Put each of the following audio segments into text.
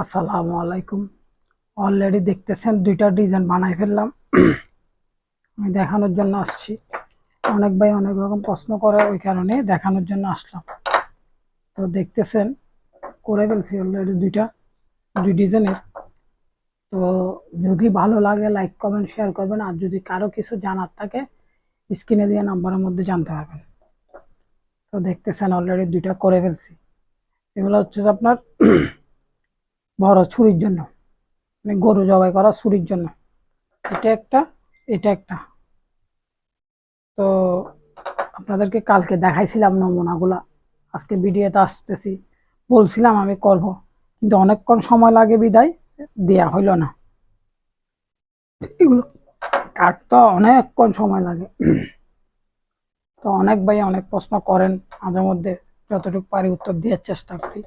আসসালামু আলাইকুম। অলরেডি দেখতেছেন দুইটা ডিজাইন বানাই ফেললাম। আমি দেখানোর জন্য আসছি। অনেক ভাই অনেক রকম প্রশ্ন করে ওই কারণে দেখানোর জন্য আসলাম। তো দেখতেছেন, করে ফেলছি অলরেডি দুইটা, দুই ডিজাইনের তো যদি ভালো লাগে লাইক কমেন্ট শেয়ার করবেন। আর যদি কারও কিছু জানার থাকে স্ক্রিনে দিয়ে নাম্বারের মধ্যে জানতে পারবেন। তো দেখতেছেন অলরেডি দুইটা করে ফেলছি। এগুলো হচ্ছে আপনার বড় ছুরির জন্য মানে গরু জবাই করা ছুরির জন্য। এটা একটা এটা একটা। তো আপনাদেরকে কালকে দেখাইছিলাম নমুনাগুলা। আজকে ভিডিওতে আসতেছি। বলছিলাম আমি করব, কিন্তু অনেকক্ষণ সময় লাগে বিদায়, দেয়া হইল না। এগুলো কাটতে অনেকক্ষণ সময় লাগে। তো অনেক ভাই অনেক প্রশ্ন করেন, মাঝে মধ্যে যতটুকু পারি উত্তর দেওয়ার চেষ্টা করি।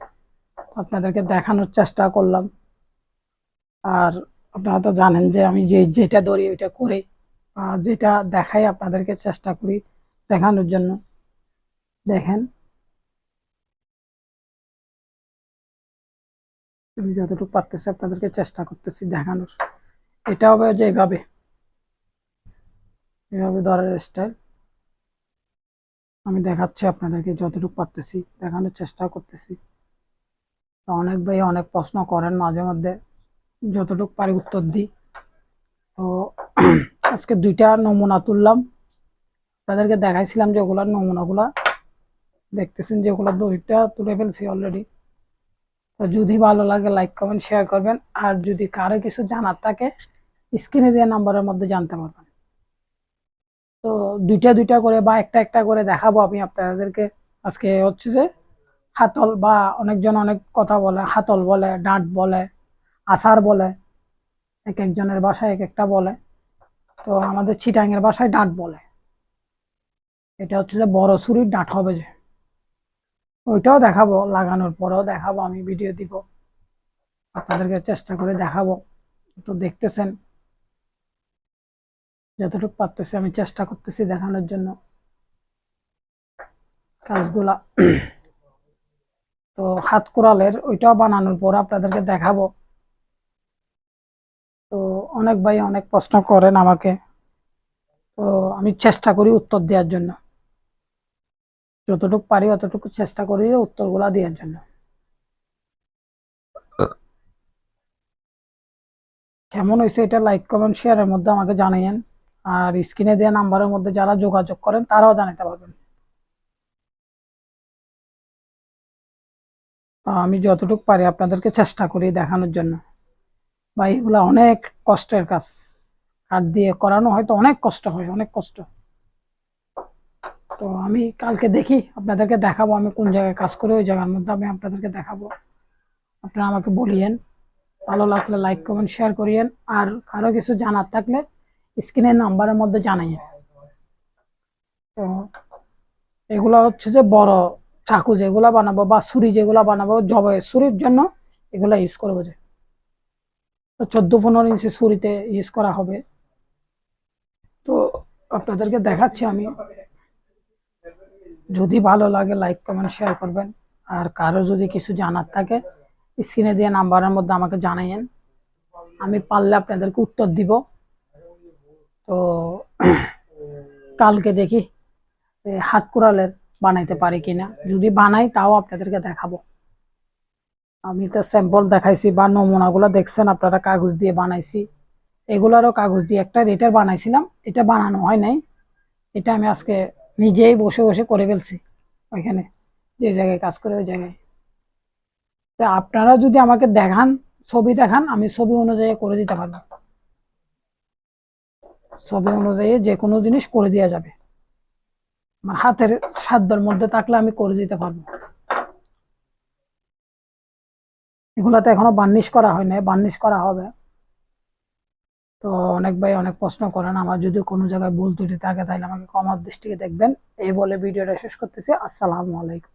আপনাদেরকে দেখানোর চেষ্টা করলাম। আর আপনারা তো জানেন যে আমি যে যেটা ধরি ওইটা করে। আর যেটা দেখাই আপনাদেরকে চেষ্টা করি দেখানোর জন্য। দেখেন। আমি যতটুকু পারতেছি আপনাদেরকে চেষ্টা করতেছি দেখানোর। এটা হবে যে এইভাবে। এভাবে ধরার স্টাইল আমি দেখাচ্ছি আপনাদেরকে যতটুকু পারতেছি, দেখানোর চেষ্টা করতেছি। অনেক ভাই অনেক প্রশ্ন করেন মাঝে মধ্যে, যতটুকু পারি উত্তর দিই। তো আজকে দুইটা নমুনা তুললাম। তাদেরকে দেখাইছিলাম যে ওগুলার নমুনাগুলা। দেখতেছেন যে ওগুলো দুইটা তুলে ফেলছি অলরেডি তো যদি ভালো লাগে লাইক কমেন্ট শেয়ার করবেন। আর যদি কারও কিছু জানার থাকে স্ক্রিনে দেওয়া নাম্বারের মধ্যে জানতে পারবেন। তো দুইটা দুইটা করে বা একটা একটা করে দেখাবো আমি আপনাদেরকে। আজকে হচ্ছে যে হাতল বা অনেকজন অনেক কথা বলে, হাতল বলে, ডাঁট বলে আসার বলে, এক একজনের বাসায় এক একটা বলে। তো আমাদের চিটাঙের বাসায় ডাঁট বলে। এটা হচ্ছে যে বড় ছুরির ডাঁট হবে যে। ওইটাও দেখাবো, লাগানোর পরেও দেখাবো, আমি ভিডিও দিব। আপনাদেরকে চেষ্টা করে দেখাবো। তো দেখতেছেন। যতটুকু পারতেছি আমি চেষ্টা করতেছি দেখানোর জন্য। কাজগুলা তো হাত কোরালের ওইটাও বানানোর পর আপনাদেরকে দেখাবো। তো অনেক ভাই অনেক প্রশ্ন করেন আমাকে। তো আমি চেষ্টা করি উত্তর দেওয়ার জন্য। যতটুকু পারি অতটুকু চেষ্টা করি উত্তরগুলা দেওয়ার জন্য। কেমন হয়েছে এটা লাইক কমেন্ট শেয়ারের মধ্যে আমাকে জানিয়েন আর স্ক্রিনে দেওয়া নাম্বারের মধ্যে যারা যোগাযোগ করেন তারাও জানাতে পারবেন। আমি যতটুকু পারি আপনাদেরকে চেষ্টা করি দেখানোর জন্য। বা এগুলা অনেক কষ্টের কাজ। কাঠ দিয়ে করানো হয়তো অনেক কষ্ট হয়, অনেক কষ্ট। তো আমি কালকে দেখি, আপনাদেরকে দেখাবো আমি কোন জায়গায় কাজ করি, ওই জায়গার মধ্যে আমি আপনাদেরকে দেখাবো। আপনারা আমাকে বলিয়েন, ভালো লাগলে লাইক কমেন্ট শেয়ার করিয়েন, আর কারও কিছু জানার থাকলে স্ক্রিনের নাম্বারের মধ্যে জানাইয়েন। তো এগুলো হচ্ছে যে বড় চাকু যেগুলা বানাবো বা ছুরি যেগুলা বানাবো জবে ছুরির জন্য এগুলো ইউজ করব যে। চোদ্দ পনেরো ইঞ্চি ছুরিতে ইউজ করা হবে। তো আপনাদেরকে দেখাচ্ছি আমি। যদি ভালো লাগে লাইক কমেন্ট শেয়ার করবেন। আর কারও যদি কিছু জানার থাকে স্ক্রিনে দিয়ে নাম্বারের মধ্যে আমাকে জানাইয়েন। আমি পারলে আপনাদেরকে উত্তর দিব। তো কালকে দেখি হাত কুড়ালের বানাইতে পারি কিনা? যদি বানাই, তাও আপনাদেরকে দেখাবো। আমি তো স্যাম্পল দেখাইছি বা নমুনাগুলো দেখছেন, আপনারা কাগজ দিয়ে বানাইছি। এগুলারও কাগজ দিয়ে একটা রেটার বানাইছিলাম, এটা বানানো হয় নাই। এটা আমি আজকে নিজেই বসে বসে করে ফেলছি ওইখানে, যে জায়গায় কাজ করে ওই জায়গায়। তা আপনারা যদি আমাকে দেখান, ছবি দেখান, আমি ছবি অনুযায়ী করে দিতে পারব। ছবি অনুযায়ী যে কোনো জিনিস করে দেওয়া যাবে। হাতের সাধ্যের মধ্যে থাকলে আমি করে দিতে পারব। এগুলাতে এখনও বার্নিশ করা হয় না বার্নিশ করা হবে। তো অনেক ভাই অনেক প্রশ্ন করেন, আমার যদি কোনো জায়গায় ভুল ত্রুটি থাকে তাহলে আমাকে কমার দৃষ্টিকে দেখবেন। এই বলে ভিডিওটা শেষ করতেছি, আসসালামু আলাইকুম।